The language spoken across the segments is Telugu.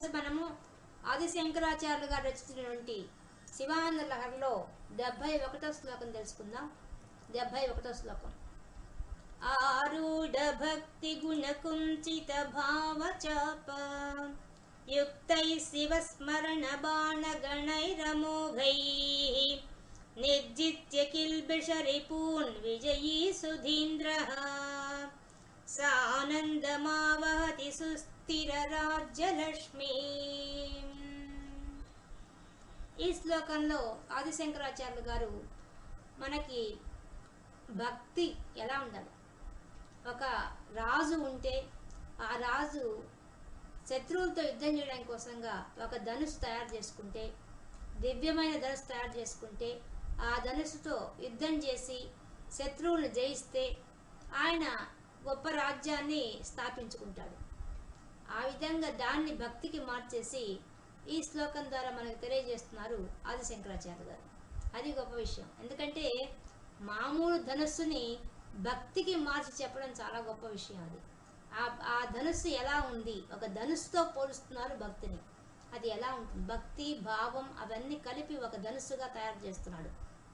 మనము ఆదిశంకరాచార్యులు గారు రచించినటువంటి శివానంద లహరిలో డెబ్భై ఒకటో శ్లోకం తెలుసుకుందాం. డెబ్భై ఒకటో శ్లోకం. ఆరూఢ భక్తి గుణ కుంచిత భావ చాప. యుక్తై శివ స్మరణ బాణ గణైరమోఘై నిర్జిత్య కిల్బిషరిపూన్ విజయీ సుధీంద్ర సానందమావహతి సుస్థిర రాజ్యలక్ష్మి ఈ శ్లోకంలో ఆదిశంకరాచార్యులు గారు మనకి భక్తి ఎలా ఉండాలి? ఒక రాజు ఉంటే ఆ రాజు శత్రువులతో యుద్ధం చేయడం కోసంగా ఒక ధనుసు తయారు చేసుకుంటే దివ్యమైన ధనుసు తయారు చేసుకుంటే ఆ ధనుసుతో యుద్ధం చేసి శత్రువులను జయిస్తే ఆయన గొప్ప రాజ్యాన్ని స్థాపించుకుంటాడు. ఆ విధంగా దాన్ని భక్తికి మార్చేసి ఈ శ్లోకం ద్వారా మనకు తెలియజేస్తున్నారు ఆదిశంకరాచార్య గారు. అది గొప్ప విషయం. ఎందుకంటే మామూలు ధనుస్సుని భక్తికి మార్చి చెప్పడం చాలా గొప్ప విషయం అది. ఆ ఆ ధనుస్సు ఎలా ఉంది? ఒక ధనుస్సుతో పోలుస్తున్నారు భక్తిని. అది ఎలా ఉంటుంది? భక్తి భావం అవన్నీ కలిపి ఒక ధనుస్సుగా తయారు చేస్తున్నాడు.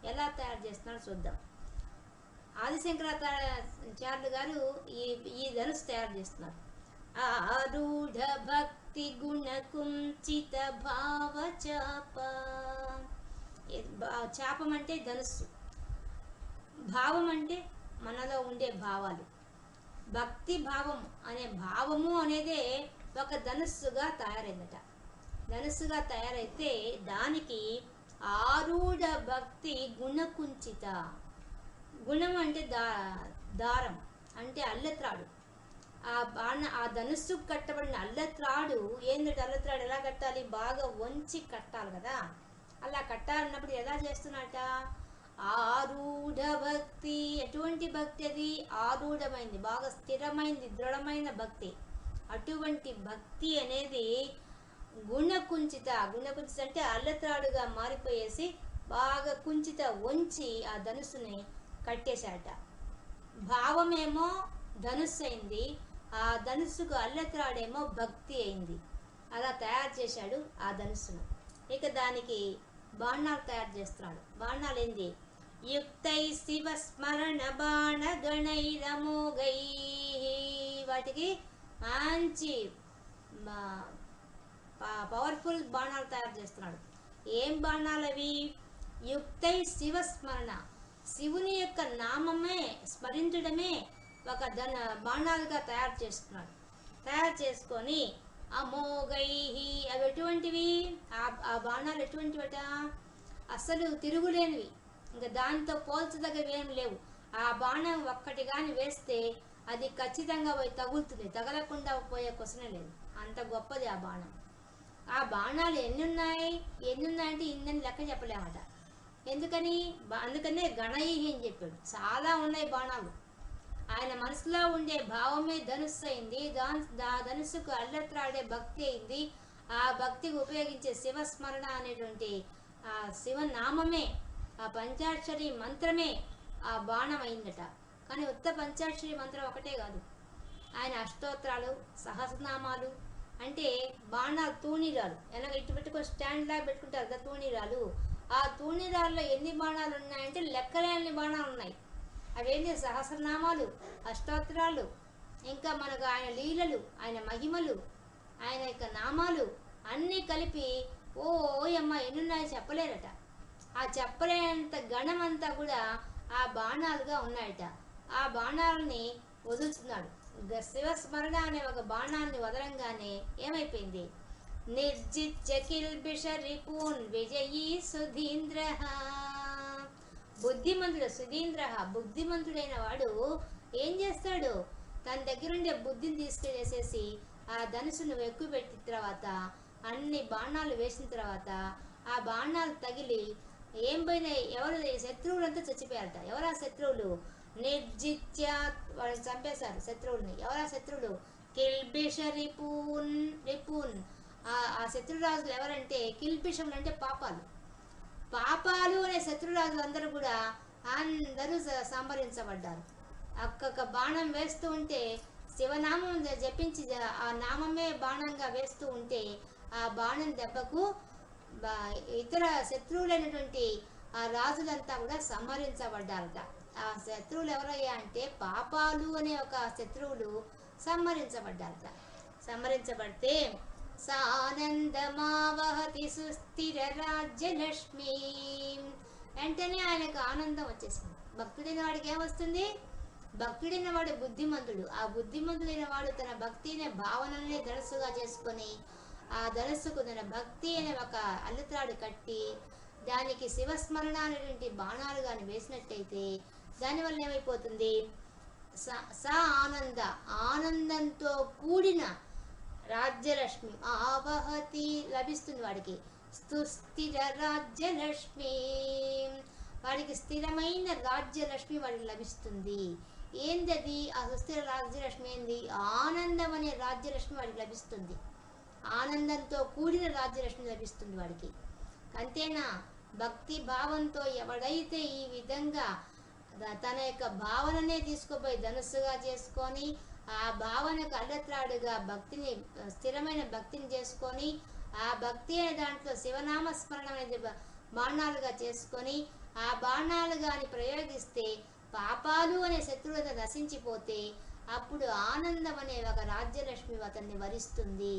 ఎలా తయారు చేస్తున్నాడో చూద్దాం. ఆదిశంకరాచార్యులు గారు ఈ ఈ ధనుస్సు తయారు చేస్తున్నారు. ఆరూఢ భక్తి గుణ కుంచిత భావ చాప. చాపం అంటే ధనుస్సు. భావం అంటే మనలో ఉండే భావాలు. భక్తి భావం అనే భావము అనేదే ఒక ధనుస్సుగా తయారైందట. ధనుస్సుగా తయారైతే దానికి ఆరూఢ భక్తి గుణకుంచిత గుణం అంటే దా దారం అంటే అల్లత్రాడు. ఆ బాణ ఆ ధనుస్సు కట్టబడిన అల్లత్రాడు ఏంటంటే అల్లత్రాడు ఎలా కట్టాలి? బాగా వంచి కట్టాలి కదా. అలా కట్టాలన్నప్పుడు ఎలా చేస్తున్నట ఆరూఢ భక్తి. ఎటువంటి భక్తి అది? ఆరూఢమైంది బాగా స్థిరమైంది దృఢమైన భక్తి. అటువంటి భక్తి అనేది గుణకుంచిత. గుణకుంచిత అంటే అల్లత్రాడుగా మారిపోయేసి బాగా కుంచిత వంచి ఆ ధనుస్సుని కట్టేశాట భావమేమో ధనుస్సు అయింది ఆ ధనుస్సుకు అల్లెత్రాడేమో భక్తి అయింది. అలా తయారు చేశాడు ఆ ధనుస్సును. ఇక దానికి బాణాలు తయారు చేస్తున్నాడు. బాణాలు ఏంది? యుక్తై శివ స్మరణ బాణ గణైరమోగై వాటికి మంచి పవర్ఫుల్ బాణాలు తయారు చేస్తున్నాడు. ఏం బాణాలు అవి యుక్తై శివ స్మరణ. శివుని యొక్క నామమే స్మరించడమే ఒక ధన బాణాలుగా తయారు చేస్తున్నాడు. తయారు చేసుకొని అమోఘై అవి ఎటువంటివి? ఆ ఆ బాణాలు ఎటువంటివట? అసలు తిరుగులేనివి. ఇంకా దానితో పోల్చదగ్గవి ఏం లేవు. ఆ బాణం ఒక్కటి కానీ వేస్తే అది ఖచ్చితంగా పోయి తగులుతుంది. తగలకుండా పోయే క్వశ్చనే లేదు. అంత గొప్పది ఆ బాణం. ఆ బాణాలు ఎన్ని ఉన్నాయి ఎన్ని ఉన్నాయంటే ఇందని లెక్క చెప్పలేమట. ఎందుకని? అందుకనే గణయి అని చెప్పాడు. చాలా ఉన్నాయి బాణాలు. ఆయన మనసులో ఉండే భావమే ధనుస్సు అయింది. దా ధనుస్సుకు అల్లెత్రాడే భక్తి అయింది. ఆ భక్తికి ఉపయోగించే శివస్మరణ అనేటువంటి ఆ శివనామమే ఆ పంచాక్షరి మంత్రమే ఆ బాణం అయిందట. కానీ ఉత్త పంచాక్షరి మంత్రం ఒకటే కాదు. ఆయన అష్టోత్రాలు సహస్రనామాలు అంటే బాణాలు తూణీరాలు. ఎలా ఇటు పెట్టుకొని స్టాండ్ లాగా పెట్టుకుంటారు కదా తూణీరాలు. ఆ తూణీరాల్లో ఎన్ని బాణాలు ఉన్నాయంటే లెక్కలేని బాణాలు ఉన్నాయి. అవేంటి? సహస్రనామాలు అష్టోత్తరాలు ఇంకా మనకు ఆయన లీలలు ఆయన మహిమలు ఆయన యొక్క నామాలు అన్నీ కలిపి ఓ ఓయమ్మ ఎన్నున్నాయో చెప్పలేరట. ఆ చెప్పలేనంత గణమంతా కూడా ఆ బాణాలుగా ఉన్నాయట. ఆ బాణాలని వదులుతున్నాడు. శివస్మరణ అనే ఒక బాణాన్ని వదలంగానే ఏమైపోయింది? నిర్జిత్య కిల్బిష రిపూన్ విజయీ సుధీంద్ర. బుద్ధిమంతుడు సుధీంద్ర. బుద్ధిమంతుడైన వాడు ఏం చేస్తాడు? తన దగ్గరుండే బుద్ధిని తీసుకెళ్ళేసేసి ఆ ధనుసును ఎక్కువ పెట్టిన తర్వాత అన్ని బాణాలు వేసిన తర్వాత ఆ బాణాలు తగిలి ఏం పోయినాయి ఎవరు శత్రువులంతా చచ్చిపోయారట. ఎవరా శత్రువులు? నిర్జిత్య వాళ్ళని చంపేశారు శత్రువుల్ని. ఎవరా శత్రువులు? కిల్బిష రిపూన్ రిపూన్. ఆ శత్రురాజులు ఎవరంటే కిల్పిషములు అంటే పాపాలు. పాపాలు అనే శత్రురాజులు అందరూ కూడా అందరూ సంహరించబడ్డారు. ఒక్కొక్క బాణం వేస్తూ ఉంటే శివనామం జపించి ఆ నామమే బాణంగా వేస్తూ ఉంటే ఆ బాణం దెబ్బకు బా- ఇతర శత్రువులైనటువంటి ఆ రాజులంతా కూడా సంహరించబడ్డారట. ఆ శత్రువులు ఎవరయ్యా అంటే పాపాలు అనే ఒక శత్రువులు సంహరించబడ్డారట. సంహరించబడితే సానందమావహతి సుస్థిర రాజ్యలక్ష్మి వెంటనే ఆయనకు ఆనందం వచ్చేసింది. భక్తుడైన వాడికి ఏమొస్తుంది భక్తుడైన వాడు బుద్ధిమంతుడు. ఆ బుద్ధిమంతుడైన వాడు తన భక్తి అనే భావననే ధనస్సుగా చేసుకొని ఆ ధనస్సుకు తన భక్తి అనే ఒక అల్లుత్రాడు కట్టి దానికి శివస్మరణ అనేటువంటి బాణాలు కానీ వేసినట్టయితే దానివల్ల ఏమైపోతుంది? స- స ఆనంద. ఆనందంతో కూడిన రాజ్యలక్ష్మి. ఆవహతి లభిస్తుంది వాడికి. స్థిర రాజ్యలక్ష్మి. వాడికి స్థిరమైన రాజ్యలక్ష్మి వాడికి లభిస్తుంది. ఏందది? ఆ సుస్థిర రాజ్యలక్ష్మి ఏంది? ఆనందం అనే రాజ్యలక్ష్మి వాడికి లభిస్తుంది. ఆనందంతో కూడిన రాజ్యలక్ష్మి లభిస్తుంది వాడికి. అంతేనా? భక్తి భావంతో ఎవడైతే ఈ విధంగా తన యొక్క భావననే తీసుకుపోయి ధనుస్సుగా చేసుకొని ఆ భావనకు అల్లత్రాడుగా భక్తిని స్థిరమైన భక్తిని చేసుకొని ఆ భక్తి అనే దాంట్లో శివనామ స్మరణ అనేది బాణాలుగా చేసుకొని ఆ బాణాలు కానీ ప్రయోగిస్తే పాపాలు అనే శత్రువులతో నశించిపోతే అప్పుడు ఆనందం అనే ఒక రాజ్యలక్ష్మి అతన్ని వరిస్తుంది.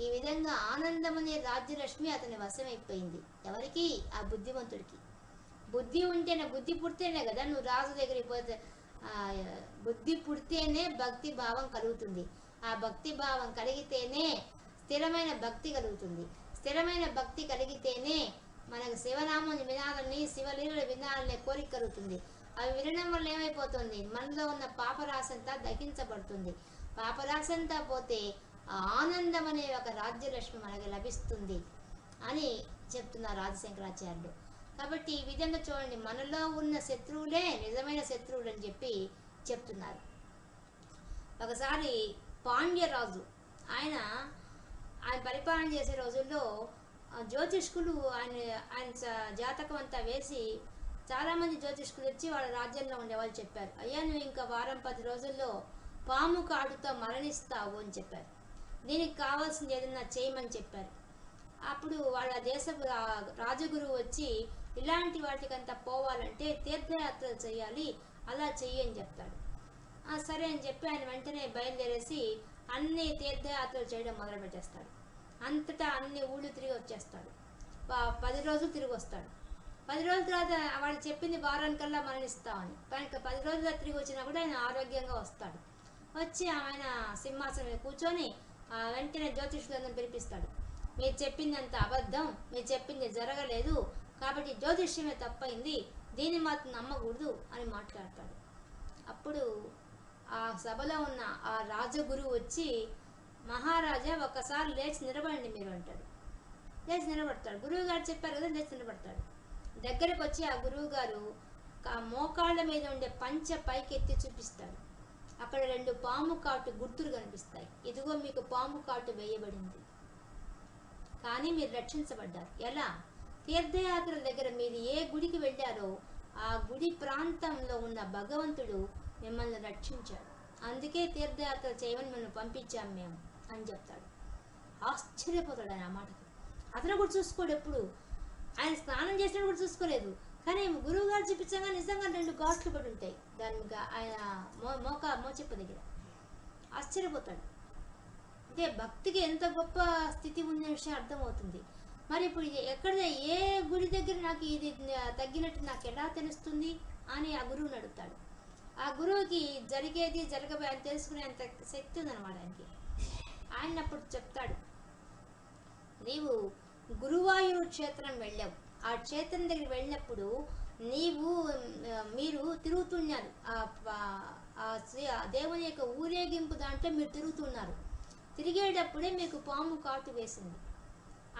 ఈ విధంగా ఆనందం అనే రాజ్యలక్ష్మి అతని వశమైపోయింది. ఎవరికి? ఆ బుద్ధిమంతుడికి. బుద్ధి ఉంటేనే బుద్ధి పుడితేనే కదా నువ్వు రాజు దగ్గరికి పోతే బుద్ధి పుడితేనే భక్తి భావం కలుగుతుంది. ఆ భక్తి భావం కలిగితేనే స్థిరమైన భక్తి కలుగుతుంది. స్థిరమైన భక్తి కలిగితేనే మనకు శివనామం వినాలని శివలీలలు వినాలనే కోరిక కలుగుతుంది. అవి వినడం వల్ల ఏమైపోతుంది? మనలో ఉన్న పాపరాశంతా దహించబడుతుంది. పాపరాశంతా పోతే ఆ ఆనందం అనే ఒక రాజ్యలక్ష్మి మనకి లభిస్తుంది అని చెప్తున్నారు ఆదిశంకరాచార్యులు కాబట్టి ఈ విధంగా చూడండి మనలో ఉన్న శత్రువులే నిజమైన శత్రువులు అని చెప్పి చెప్తున్నారు. ఒకసారి పాండ్యరాజు ఆయన ఆయన పరిపాలన చేసే రోజుల్లో జ్యోతిష్కులు ఆయన ఆయన జాతకం అంతా వేసి చాలామంది జ్యోతిష్కులు వచ్చి వాళ్ళ రాజ్యంలో ఉండేవాళ్ళు చెప్పారు అయ్యా నువ్వు ఇంకా వారం పది రోజుల్లో పాము కాటుతో మరణిస్తావు అని చెప్పారు. దీనికి కావాల్సింది ఏదన్నా చేయమని చెప్పారు. అప్పుడు వాళ్ళ దేశపు రా- రాజగురువు వచ్చి ఇలాంటి వాటికంతా పోవాలంటే తీర్థయాత్రలు చేయాలి అలా చెయ్యి అని చెప్తాడు. ఆ సరే అని చెప్పి ఆయన వెంటనే బయలుదేరేసి అన్ని తీర్థయాత్రలు చేయడం మొదలు పెట్టేస్తాడు. అంతటా అన్ని ఊళ్ళు తిరిగి వచ్చేస్తాడు. పది రోజులు తిరిగి వస్తాడు. పది రోజుల తర్వాత వాళ్ళు చెప్పింది వారానికల్లా మరణిస్తామని. కనుక పది రోజుల తిరిగి వచ్చినా కూడా ఆయన ఆరోగ్యంగా వస్తాడు. వచ్చి ఆయన సింహాసనం మీద కూర్చొని ఆ వెంటనే జ్యోతిష్కులందరిని పిలిపిస్తాడు. మీరు చెప్పిందంత అబద్ధం మీరు చెప్పింది జరగలేదు కాబట్టి జ్యోతిష్యమే తప్పైంది. దీన్ని మాత్రం నమ్మకూడదు అని మాట్లాడతాడు. అప్పుడు ఆ సభలో ఉన్న ఆ రాజగురువు వచ్చి మహారాజా ఒకసారి లేచి నిలబడండి మీరు అంటాడు. లేచి నిలబడతాడు. గురువు గారు చెప్పారు కదా లేచి నిలబడతాడు. దగ్గరకు వచ్చి ఆ గురువు గారు ఆ మోకాళ్ళ మీద ఉండే పంచ పైకి ఎత్తి చూపిస్తాడు. అక్కడ రెండు పాము కాటు గుర్తులు కనిపిస్తాయి. ఇదిగో మీకు పాము కాటు వేయబడింది. కానీ మీరు రక్షించబడ్డారు. ఎలా? తీర్థయాత్రల దగ్గర మీరు ఏ గుడికి వెళ్ళారో ఆ గుడి ప్రాంతంలో ఉన్న భగవంతుడు మిమ్మల్ని రక్షించాడు. అందుకే తీర్థయాత్ర చేయమని మిమ్మల్ని పంపించాం మేము అని చెప్తాడు. ఆశ్చర్యపోతాడు ఆయన ఆ మాటకు. అతను కూడా చూసుకోడు ఎప్పుడు. ఆయన స్నానం చేసినప్పుడు కూడా చూసుకోలేదు. కానీ గురువు గారు చూపించగా నిజంగా రెండు ఘాట్లు పడి ఉంటాయి. దాని ఆయన మో మోక మోచెప్ప దగ్గర. ఆశ్చర్యపోతాడు. అంటే భక్తికి ఎంత గొప్ప స్థితి ఉందనే విషయం అర్థమవుతుంది. మరి ఇప్పుడు ఎక్కడ ఏ గురి దగ్గర నాకు ఇది తగ్గినట్టు నాకు ఎలా తెలుస్తుంది అని ఆ గురువుని అడుగుతాడు. ఆ గురువుకి జరిగేది జరగబోయే అని తెలుసుకునేంత శక్తి ఉందన్నమాట ఆయనకి. ఆయన అప్పుడు చెప్తాడు నీవు గురువాయూరు క్షేత్రం వెళ్ళావు. ఆ క్షేత్రం దగ్గర వెళ్ళినప్పుడు నీవు మీరు తిరుగుతున్నారు. ఆ ఆ శ్రీ- ఆ దేవుని యొక్క ఊరేగింపు దాంట్లో మీరు తిరుగుతున్నారు. తిరిగేటప్పుడే మీకు పాము కాటు వేసింది.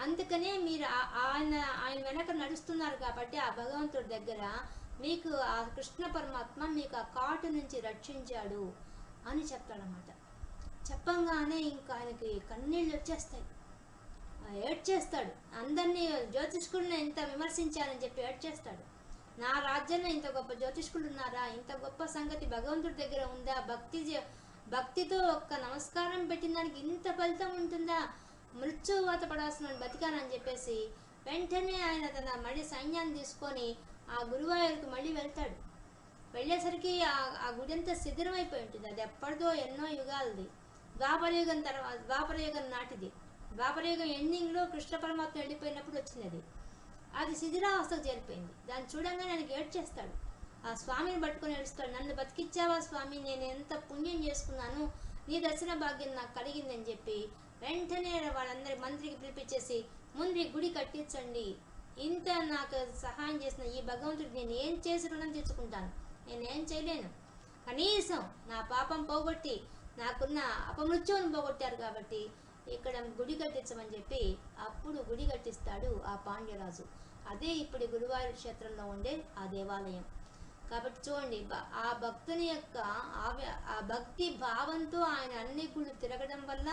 అందుకనే మీరు ఆ- ఆయన ఆయన వెనక నడుస్తున్నారు కాబట్టి ఆ భగవంతుడి దగ్గర మీకు ఆ కృష్ణ పరమాత్మ మీకు ఆ కాటు నుంచి రక్షించాడు అని చెప్తాడనమాట చెప్పంగానే ఇంకా ఆయనకి కన్నీళ్ళు వచ్చేస్తాయి. ఏడ్చేస్తాడు. అందరినీ జ్యోతిష్కుడిని ఇంత విమర్శించారని చెప్పి ఏడ్చేస్తాడు. నా రాజ్యంలో ఇంత గొప్ప జ్యోతిష్కుడు ఉన్నారా? ఇంత గొప్ప సంగతి భగవంతుడి దగ్గర ఉందా? భక్తి భక్తితో ఒక్క నమస్కారం పెట్టిన దానికి ఇంత ఫలితం ఉంటుందా? మృత్యువాత పడాల్సిన బతికానని చెప్పేసి వెంటనే ఆయన తన మళ్ళీ సైన్యాన్ని తీసుకొని ఆ గురువాయూరుకు మళ్ళీ వెళ్తాడు. వెళ్ళేసరికి ఆ ఆ గుడి అంతా శిథిరమైపోయి ఉంటుంది. అది ఎప్పటిదో ఎన్నో యుగాలది. ద్వాపరయుగం తర్వాత ద్వాపరయుగం నాటిది. ద్వాపరయుగం ఎండింగ్లో కృష్ణ పరమాత్మ వెళ్ళిపోయినప్పుడు వచ్చింది అది అది శిథిరావస్థకు చేరిపోయింది. దాన్ని చూడంగానే ఆయనకి ఏడ్చేస్తాడు. ఆ స్వామిని పట్టుకుని ఏడుస్తాడు. నన్ను బతికిచ్చావా స్వామి? నేను ఎంత పుణ్యం చేసుకున్నాను. నీ దర్శన భాగ్యం నాకు కలిగిందని చెప్పి వెంటనే వాళ్ళందరి మంత్రికి పిలిపించేసి ముందు గుడి కట్టించండి. ఇంత నాకు సహాయం చేసిన ఈ భగవంతుడు నేను ఏం చేసి రుణం తెచ్చుకుంటాను? నేనేం చేయలేను. కనీసం నా పాపం పోగొట్టి నాకున్న అపమృత్యువును పోగొట్టారు కాబట్టి ఇక్కడ గుడి కట్టించమని చెప్పి అప్పుడు గుడి కట్టిస్తాడు ఆ పాండ్యరాజు. అదే ఇప్పుడు గురువారి క్షేత్రంలో ఉండే ఆ దేవాలయం. కాబట్టి చూడండి ఆ భక్తుని యొక్క ఆ భక్తి భావంతో ఆయన అన్ని గుళ్ళు తిరగడం వల్ల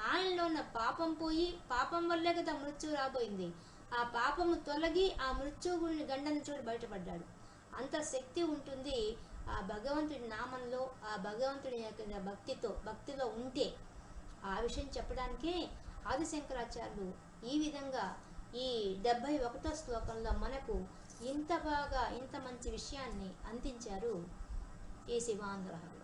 ఆయనలో ఉన్న పాపం పోయి పాపం వల్లే కదా మృత్యువు రాబోయింది. ఆ పాపము తొలగి ఆ మృత్యువుని గండను చూడి బయటపడ్డాడు. అంత శక్తి ఉంటుంది ఆ భగవంతుడి నామంలో ఆ భగవంతుడి యొక్క భక్తితో భక్తిలో ఉంటే. ఆ విషయం చెప్పడానికే ఆదిశంకరాచార్యులు ఈ విధంగా ఈ డెబ్భై ఒకటో శ్లోకంలో మనకు ఇంత బాగా ఇంత మంచి విషయాన్ని అందించారు ఈ శివాంగ్రహం.